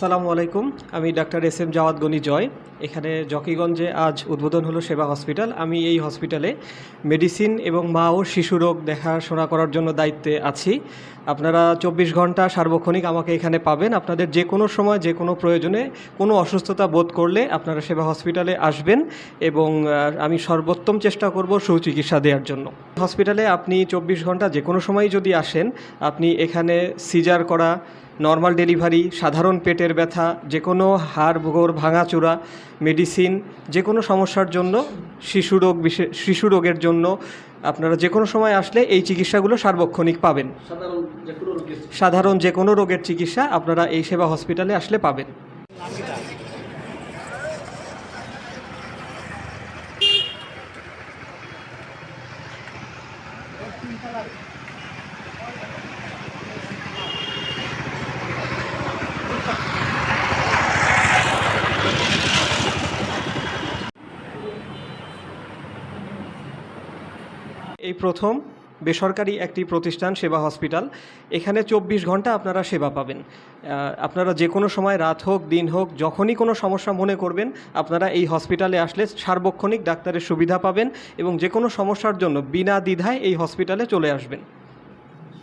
আসসালামু আলাইকুম। আমি doctor S M Jawad Gani Joy. এখানে জকিগঞ্জে আজ উদ্বোধন হলো সেবা হসপিটাল। আমি এই হসপিটালে মেডিসিন এবং মা ও শিশু রোগ দেখাশোনা করার জন্য দায়িত্বে আছি। আপনারা চব্বিশ ঘণ্টা সার্বক্ষণিক আমাকে এখানে পাবেন। আপনাদের যে কোনো সময়, যে কোনো প্রয়োজনে কোনো অসুস্থতা বোধ করলে আপনারা সেবা হসপিটালে আসবেন এবং আমি সর্বোত্তম চেষ্টা করব সুচিকিৎসা দেওয়ার জন্য। হসপিটালে আপনি চব্বিশ ঘণ্টা যে কোনো সময় যদি আসেন, আপনি এখানে সিজার করা নর্মাল ডেলিভারি সাধারণ পেটের ব্যথা যে কোনো হাড় ভোগর ভাঙাচোরা মেডিসিন যে কোনো সমস্যার জন্য শিশু রোগ বিশে শিশু রোগের জন্য আপনারা যে কোনো সময় আসলে এই চিকিৎসাগুলো সার্বক্ষণিক পাবেন। সাধারণ যে কোনো সাধারণ যে কোনো রোগের চিকিৎসা আপনারা এই সেবা হসপিটালে আসলে পাবেন। এই প্রথম বেসরকারি একটি প্রতিষ্ঠান, সেবা হসপিটাল। এখানে চব্বিশ ঘণ্টা আপনারা সেবা পাবেন। আপনারা যে কোনো সময় রাত হোক, দিন হোক, যখনই কোনো সমস্যা মনে করবেন, আপনারা এই হসপিটালে আসলে সার্বক্ষণিক ডাক্তারের সুবিধা পাবেন এবং যে কোনো সমস্যার জন্য বিনা দ্বিধায় এই হসপিটালে চলে আসবেন।